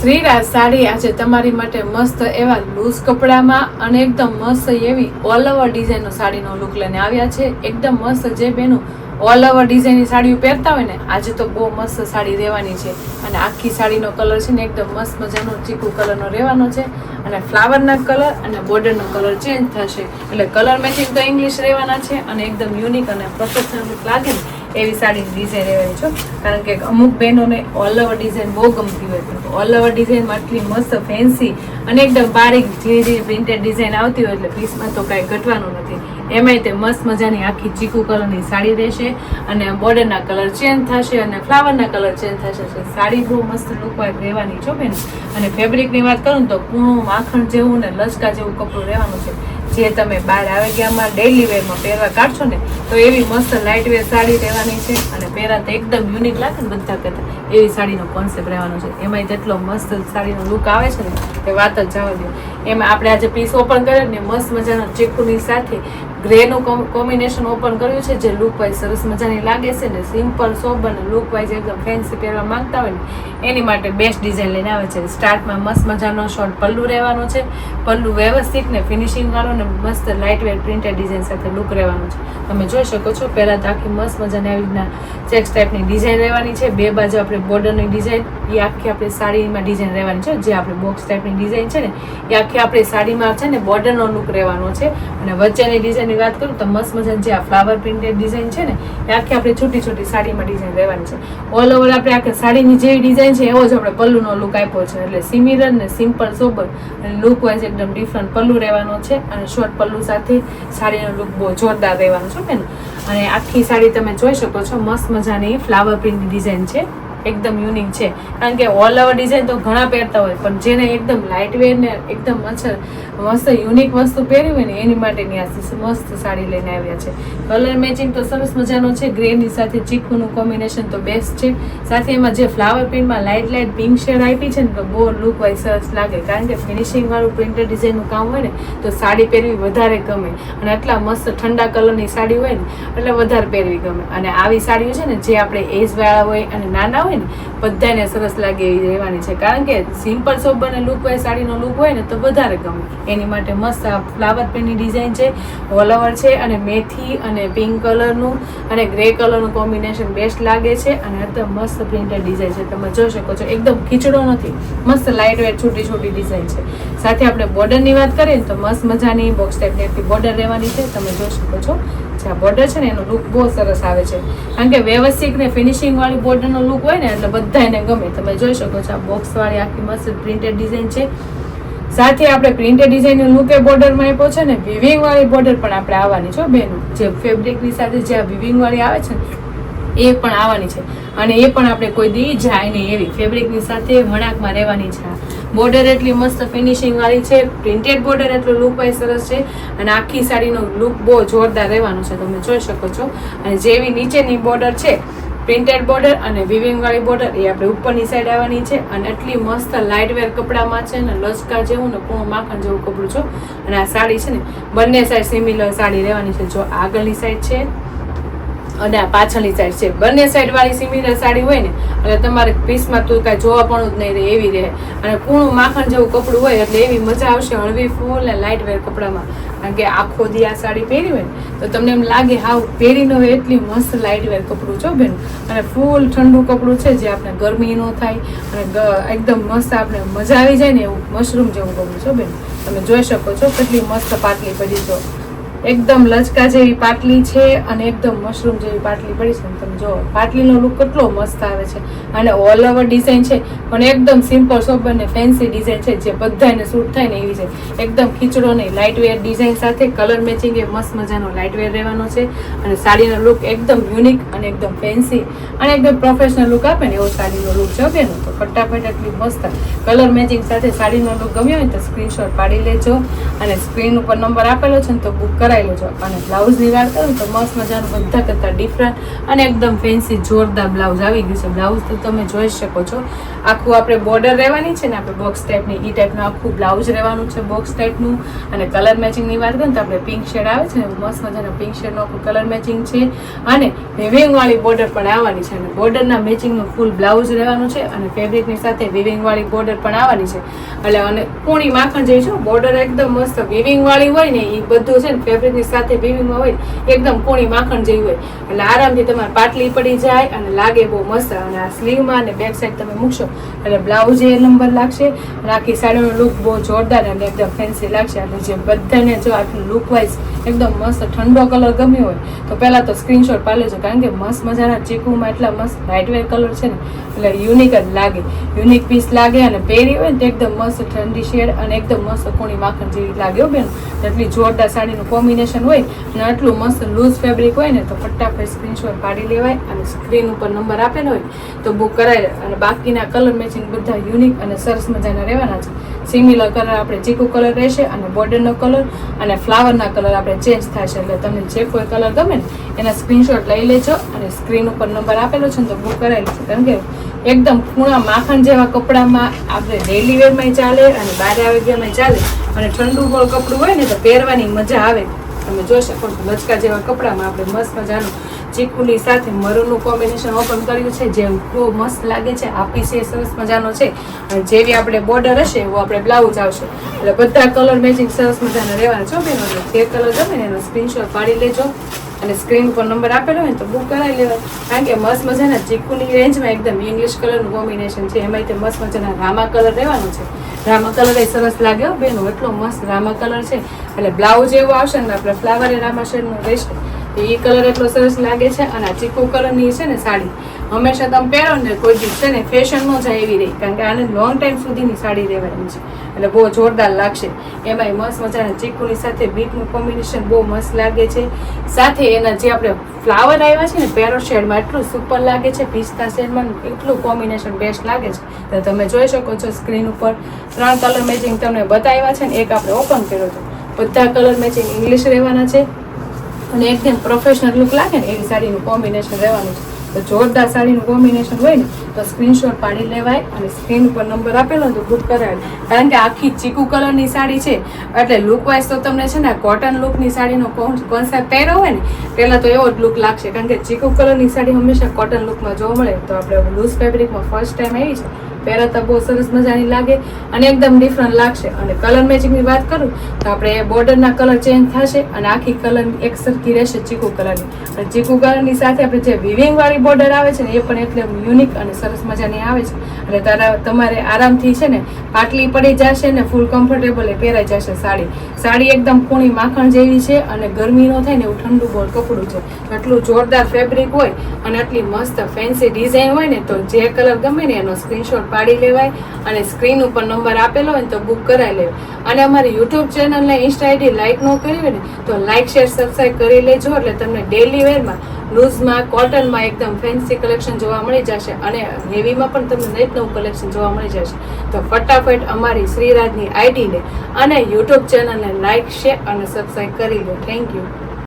શ્રીરાજ સાડી આજે તમારી માટે મસ્ત એવા લૂઝ કપડામાં અને એકદમ મસ્ત એવી ઓલ ઓવર ડિઝાઇનનો સાડીનો લુક લઈને આવ્યા છે. એકદમ મસ્ત જે બેનું ઓલ ઓવર ડિઝાઇનની સાડીઓ પહેરતા હોય ને, આજે તો બહુ મસ્ત સાડી રહેવાની છે. અને આખી સાડીનો કલર છે ને એકદમ મસ્ત મજાનો ચીકુ કલરનો રહેવાનો છે અને ફ્લાવરના કલર અને બોર્ડરનો કલર ચેન્જ થશે. એટલે કલર મેચિંગ તો ઇંગ્લિશ રહેવાના છે અને એકદમ યુનિક અને પ્રોફેશનલ લાગે ને એવી સાડીની ડિઝાઇન રહેવાની છો. કારણ કે અમુક બહેનોને ઓલ ઓવર ડિઝાઇન બહુ ગમતી હોય પણ ઓલ ઓવર ડિઝાઇનમાં આટલી મસ્ત ફેન્સી અને એકદમ બારીક જે જે પ્રિન્ટેડ ડિઝાઇન આવતી હોય એટલે પીસમાં તો કાંઈ ઘટવાનું નથી. એમાંય તે મસ્ત મજાની આખી ચીકુ કલરની સાડી રહેશે અને બોર્ડરના કલર ચેન્જ થશે અને ફ્લાવરના કલર ચેન્જ થશે. સાડી બહુ મસ્ત લુકવાય રહેવાની છો બેન. અને ફેબ્રિકની વાત કરું તો કૂણું માખણ જેવું ને લચકા જેવું કપડું રહેવાનું છે. જે તમે બહાર આવે ગયામાં ડેલી વેરમાં પહેરવા કાઢશો ને, તો એવી મસ્ત લાઇટ વેર સાડી રહેવાની છે અને પહેરાતા એકદમ યુનિક લાગે ને બધા કરતાં. એવી સાડીનો કોન્સેપ્ટ રહેવાનો છે. એમાંય જેટલો મસ્ત સાડીનો લુક આવે છે ને તે વાત જ જવા દો એમાં આપણે આજે પીસ ઓપન કર્યો ને, મસ્ત મજાનો ચીકુની સાથે ગ્રેનું કોમ્બિનેશન ઓપન કર્યું છે, જે લુક વાઇઝ સરસ મજાની લાગે છે ને સિમ્પલ સોબ અને લુક વાઇઝ એકદમ ફેન્સી પહેરવા માંગતા હોય ને એની માટે બેસ્ટ ડિઝાઇન લઈને આવે છે. સ્ટાર્ટમાં મસ્ત મજાનો શોર્ટ પલ્લુ રહેવાનો છે. પલ્લુ વ્યવસ્થિત ને ફિનિશિંગ વાળો ને મસ્ત લાઇટ વેટ પ્રિન્ટેડ ડિઝાઇન સાથે લુક રહેવાનો છે. તમે જોઈ શકો છો, પહેલાં તો આખી મસ્ત મજાની આવી રીતના ચેક્સ ટાઈપની ડિઝાઇન રહેવાની છે. બે બાજુ આપણે બોર્ડરની ડિઝાઇન એ આખી આપણે સાડીમાં ડિઝાઇન રહેવાની છે. જે આપણે બોક્સ ટાઈપની ડિઝાઇન છે ને, એ આખી આપણી સાડીમાં છે ને બોર્ડરનો લુક રહેવાનો છે. અને વચ્ચેની ડિઝાઇનની વાત કરું તો મસ્ત મજાની જે આ ફ્લાવર પ્રિન્ટેડ ડિઝાઇન છે ને, એ આખી આપણે છોટી છોટી સાડીમાં ડિઝાઇન રહેવાની છે. ઓલ ઓવર આપણે આખી સાડીની જે ડિઝાઇન છે, એવો જ આપણે પલ્લુનો લુક આપ્યો છે. એટલે સિમિલર ને સિમ્પલ સોબર અને લુક વાઇઝ એકદમ ડિફરન્ટ પલ્લુ રહેવાનો છે, અને શોર્ટ પલ્લુ સાથે સાડીનો લુક બહુ જોરદાર રહેવાનો છે બેન અને આખી સાડી તમે જોઈ શકો છો, મસ્ત મજાની ફ્લાવર પ્રિન્ટની ડિઝાઇન છે. એકદમ યુનિક છે. કારણ કે ઓલ ઓવર ડિઝાઇન તો ઘણા પહેરતા હોય, પણ જેને એકદમ લાઇટ વેર ને એકદમ મસ્ત યુનિક વસ્તુ પહેરવી હોય ને, એની માટેની આ મસ્ત સાડી લઈને આવ્યા છે. કલર મેચિંગ તો સરસ મજાનો છે. ગ્રેની સાથે ચીકુનું કોમ્બિનેશન તો બેસ્ટ છે. સાથે એમાં જે ફ્લાવર પ્રિન્ટમાં લાઇટ લાઇટ પિંક શેડ આપી છે ને, તો બહુ લુક વાઇઝ સરસ લાગે. કારણ કે ફિનિશિંગવાળું પ્રિન્ટર ડિઝાઇનનું કામ હોય ને, તો સાડી પહેરવી વધારે ગમે. અને આટલા મસ્ત ઠંડા કલરની સાડી હોય ને, એટલે વધારે પહેરવી ગમે. અને આવી સાડીઓ છે ને, જે આપણે એજવાળા હોય અને નાના હોય ને બધાને સરસ લાગે એવી રહેવાની છે. કારણ કે સિમ્પલ સોબર અને લુક હોય સાડીનો લુક હોય ને, તો વધારે ગમે. એની માટે મસ્ત ફ્લાવર પ્રિન્ટની ડિઝાઇન છે ઓલઓવર છે, અને મેથી અને પિંક કલરનું અને ગ્રે કલરનું કોમ્બિનેશન બેસ્ટ લાગે છે. અને એકદમ મસ્ત પ્રિન્ટેડ ડિઝાઇન છે. તમે જોઈ શકો છો, એકદમ ખીચડો નથી. મસ્ત લાઇટ વેટ છોટી છોટી ડિઝાઇન છે. સાથે આપણે બોર્ડરની વાત કરીએ તો મસ્ત મજાની બોક્સ ટાઈપની આખી બોર્ડર રહેવાની છે. તમે જોઈ શકો છો. જે બોર્ડર છે ને, એનો લુક બહુ સરસ આવે છે. કારણ કે વ્યવસ્થિત ને ફિનિશિંગ વાળી બોર્ડરનો લુક હોય ને, એટલે બધા એને ગમે. તમે જોઈ શકો છો, આ બોક્સ વાળી આખી મસ્ત પ્રિન્ટેડ ડિઝાઇન છે. સાથે આપણે પ્રિન્ટેડ ડિઝાઇન લુકે બોર્ડરમાં આપ્યો છે ને વિવિંગ વાળી બોર્ડર પણ આપણે આવવાની છે બેન. જે ફેબ્રિકની સાથે જે આ વિવિંગ વાળી આવે છે ને એ પણ આવવાની છે. અને એ પણ આપણે કોઈ દી જાય નહીં એવી. ફેબ્રિકની સાથે વણાકમાં રહેવાની છે બોર્ડર એટલી મસ્ત ફિનિશિંગ વાળી છે. પ્રિન્ટેડ બોર્ડર એટલો લુક વાઇઝ સરસ છે. અને આખી સાડીનો લુક બહુ જોરદાર રહેવાનો છે. તમે જોઈ શકો છો. અને જેવી નીચેની બોર્ડર છે પ્રિન્ટેડ બોર્ડર અને વિવિંગ વાળી બોર્ડર એ આપણે ઉપરની સાઈડ આવવાની છે. અને એટલી મસ્ત લાઇટવેર કપડામાં છે ને લસકા જેવું ને પૂણું માખણ જેવું કપડું છો અને આ સાડી છે ને, બંને સાઈડ સિમિલર સાડી રહેવાની છે. જો આગળની સાઈડ છે અને આ પાછળની સાઈડ છે. બંને સાઈડવાળી સિમિલર સાડી હોય ને, એટલે તમારે પીસમાં તો કાંઈ જોવા પણ જ નહીં રહે, એવી રહે. અને કૂણું માખણ જેવું કપડું હોય, એટલે એવી મજા આવશે હળવી ફૂલ ને લાઇટ વેર કપડામાં. કારણ કે આખો દી આ સાડી પહેરી હોય ને, તો તમને એમ લાગે હાવ પહેરીને હોય એટલી મસ્ત લાઇટ વેર કપડું છો બેન. અને ફૂલ ઠંડુ કપડું છે, જે આપણે ગરમી ન થાય, અને એકદમ મસ્ત આપણે મજા આવી જાય ને એવું મશરૂમ જેવું કપડું છો બેન. તમે જોઈ શકો છો કેટલી મસ્ત પાટલી પડી છો. એકદમ લચકા જેવી પાટલી છે અને એકદમ મશરૂમ જેવી પાટલી પડી છે. તમે જો પાટલીનો લુક કેટલો મસ્ત આવે છે. અને ઓલ ઓવર ડિઝાઇન છે, પણ એકદમ સિમ્પલ સોબર ને ફેન્સી ડિઝાઇન છે જે બધાને સૂટ થાય ને એવી છે. એકદમ ખીચડો નહીં લાઇટવેર ડિઝાઇન સાથે કલર મેચિંગ એ મસ્ત મજાનો લાઇટવેર રહેવાનો છે. અને સાડીનો લુક એકદમ યુનિક અને એકદમ ફેન્સી અને એકદમ પ્રોફેશનલ લુક આપે ને એવો સાડીનો લુક છે બેનો. તો ફટાફટ એટલી મસ્ત કલર મેચિંગ સાથે સાડીનો લુક ગમ્યો હોય તો સ્ક્રીનશોટ પાડી લેજો. અને સ્ક્રીન ઉપર નંબર આપેલો છે ને તો બુક કરાવી છે. અને બ્લાઉઝની વાત કરું તો મસ્ત મજાનું બધા કરતાં ડિફરન્ટ અને એકદમ ફેન્સી જોરદાર બ્લાઉઝ આવી ગયું છે. બ્લાઉઝ તો તમે જોઈ શકો છો. આખું આપણે બોર્ડર રહેવાની છે ને, આપણે બોક્સ ટાઈપની એ ટાઈપનું આખું બ્લાઉઝ રહેવાનું છે બોક્સ ટાઈપનું અને કલર મેચિંગની વાત કરીએ તો આપણે પિંક શેડ આવે છે મસ્ત મજાના પિંક શેડનું આખું કલર મેચિંગ છે. અને વિવિંગ વાળી બોર્ડર પણ આવવાની છે. અને બોર્ડરના મેચિંગનું ફૂલ બ્લાઉઝ રહેવાનું છે અને ફેબ્રિકની સાથે વિવિંગવાળી બોર્ડર પણ આવવાની છે. એટલે અને પૂણી માખણ છે બોર્ડર એકદમ મસ્ત વિવિંગ વાળી હોય ને એ બધું છે ને ફેબ્રિકની સાથે વિવિંગમાં હોય, એકદમ કોણી માખણ જેવી હોય. એટલે આરામથી તમારે પાટલી પડી જાય અને લાગે બહુ મસ્ત. અને આ સ્લીવમાં અને બેક સાઈડ તમે મૂકશો, એટલે બ્લાઉઝ એ નંબર લાગશે. અને આખી સાડીનો લુક બહુ જોરદાર અને એકદમ ફેન્સી લાગશે. અને જે બધાને જો આટલું લુક વાઇઝ એકદમ મસ્ત, ઠંડો કલર ગમ્યો હોય, તો પહેલાં તો સ્ક્રીનશોટ પાડી લેજો, કારણ કે મસ્ત મજાના ચીકુમાં એટલા મસ્ત લાઇટવેર કલર છે ને, એટલે યુનિક જ લાગે. યુનિક પીસ લાગે અને પહેરી હોય ને તો એકદમ મસ્ત ઠંડી શેડ અને એકદમ મસ્ત કોણી માખણ જેવી લાગે બેન. એટલી જોરદાર સાડીનું કોમ્બિનેશન હોય અને આટલું મસ્ત લૂઝ ફેબ્રિક હોય ને, તો ફટાફટ સ્ક્રીનશોટ પાડી લેવાય અને સ્ક્રીન ઉપર નંબર આપેલો હોય, તો બુક કરાય. અને બાકીના કલર મેચિંગ બધા યુનિક અને સરસ મજાના રહેવાના છે. સિમિલર કલર આપણે ચીકુ કલર રહેશે અને બોર્ડરનો કલર અને ફ્લાવરના કલર આપણે ચેન્જ થશે. એટલે તમને જે કોઈ કલર ગમે ને એના સ્ક્રીનશોટ લઈ લેજો અને સ્ક્રીન ઉપર નંબર આપેલો છે ને તો બુક કરાવી લેજો. કારણ કે એકદમ ખૂણા માખણ જેવા કપડામાં આપણે ડેલી વેરમાં ચાલે અને બારે આવ્યામાં ચાલે. અને ઠંડુ કપડું હોય ને તો પહેરવાની મજા આવે. તમે જોઈ શકો લચકા જેવા કપડામાં આપણે મસ્ત મજાનું ચીકુની સાથે મરૂનું કોમ્બિનેશન ઓપન કર્યું છે, જે બહુ મસ્ત લાગે છે આ પીસ એ સરસ મજાનો છે. અને જેવી આપણે બોર્ડર હશે, એવું આપણે બ્લાઉઝ આવશે. એટલે બધા કલર મેચિંગ સરસ મજાના રહેવાના છો બેનો જે કલર ગમે ને એનો સ્ક્રીનશોટ પાડી લેજો. અને સ્ક્રીન પર નંબર આપેલો હોય તો બુક કરાવી લેવાય કારણ કે મસ્ત મજાના ચીકુની રેન્જમાં એકદમ ઇંગ્લિશ કલરનું કોમ્બિનેશન છે. એમાં તે મસ્ત મજાના રામા કલર રહેવાનો છે. રામા કલર એ સરસ લાગ્યો બેનો એટલો મસ્ત રામા કલર છે. એટલે બ્લાઉઝ એવો આવશે ને આપણે ફ્લાવર એ રામા શેડનું રહેશે એ કલર એટલો સરસ લાગે છે અને આ ચીકુ કલરની છે ને સાડી. હંમેશા તમે પહેરો ને કોઈ દિવસ છે ને ફેશન ન જાય એવી રહી કારણ કે આને લોંગ ટાઈમ સુધીની સાડી રહેવાની છે. એટલે બહુ જોરદાર લાગશે. એમાંય મસ્ત મજાના ચીકુની સાથે બીટનું કોમ્બિનેશન બહુ મસ્ત લાગે છે. સાથે એના જે આપણે ફ્લાવર આવ્યા છે ને પેરો શેડમાં એટલું સુપર લાગે છે. પિસ્તા શેડમાં એટલું કોમ્બિનેશન બેસ્ટ લાગે છે. તો તમે જોઈ શકો છો સ્ક્રીન ઉપર. ત્રણ કલર મેચિંગ તમને બતાવ્યા છે ને એક આપણે ઓપન કર્યો હતો. બધા કલર મેચિંગ ઇંગ્લિશ રહેવાના છે. અને એકદમ પ્રોફેશનલ લુક લાગે ને, એવી સાડીનું કોમ્બિનેશન રહેવાનું છે. તો જોરદાર સાડીનું કોમ્બિનેશન હોય ને, તો સ્ક્રીનશોટ પાડી લેવાય અને સ્ક્રીન ઉપર નંબર આપેલો તો બુક કરાવે. કારણ કે આખી ચીકુ કલરની સાડી છે. એટલે લુક વાઇઝ તો તમને છે ને કોટન લુકની સાડીનો કોન્સેપ્ટ પહેર્યો હોય ને, પહેલાં તો એવો જ લુક લાગશે. કારણ કે ચીકુ કલરની સાડી હંમેશા કોટન લુકમાં જોવા મળે, તો આપણે લૂઝ ફેબ્રિકમાં ફર્સ્ટ ટાઈમ આવી છે. પહેરાતા બહુ સરસ મજાની લાગે અને એકદમ ડિફરન્ટ લાગશે. અને કલર મેચિંગની વાત કરું, તો આપણે બોર્ડરના કલર ચેન્જ થશે અને આખી કલર એક સરખી રહેશે ચીકુ કલરની અને ચીકુ કલરની સાથે આપણે જે વિવિંગવાળી બોર્ડર આવે છે ને, એ પણ એટલે યુનિક અને સરસ મજાની આવે છે. એટલે તારા, તમારે આરામથી છે ને પાટલી પડી જશે ને ફૂલ કમ્ફર્ટેબલ એ પહેરાઈ જશે સાડી. સાડી એકદમ કૂણી માખણ જેવી છે અને ગરમી નો થાય ને એવું ઠંડુ બોલ કપડું છે. એટલું જોરદાર ફેબ્રિક હોય અને આટલી મસ્ત ફેન્સી ડિઝાઇન હોય ને તો જે કલર ગમે ને એનો સ્ક્રીનશોટ પાડી લેવાય અને સ્ક્રીન ઉપર નંબર આપેલો હોય ને તો બુક કરાવી લેવાય. અને અમારી યુટ્યુબ ચેનલને ઇન્સ્ટા આઈડી લાઇક ન કરી હોય ને તો લાઇક શેર સબસ્ક્રાઈબ કરી લેજો એટલે તમને ડેલી વેરમાં લૂઝમાં કોટનમાં એકદમ ફેન્સી કલેક્શન જોવા મળી જશે અને હેવીમાં પણ તમને નેટ નવું કલેક્શન જોવા મળી જશે. તો ફટાફટ અમારી શ્રીરાજની આઈડીને અને યુટ્યુબ ચેનલને લાઇક શેર અને સબસ્ક્રાઈબ કરી લો. Thank you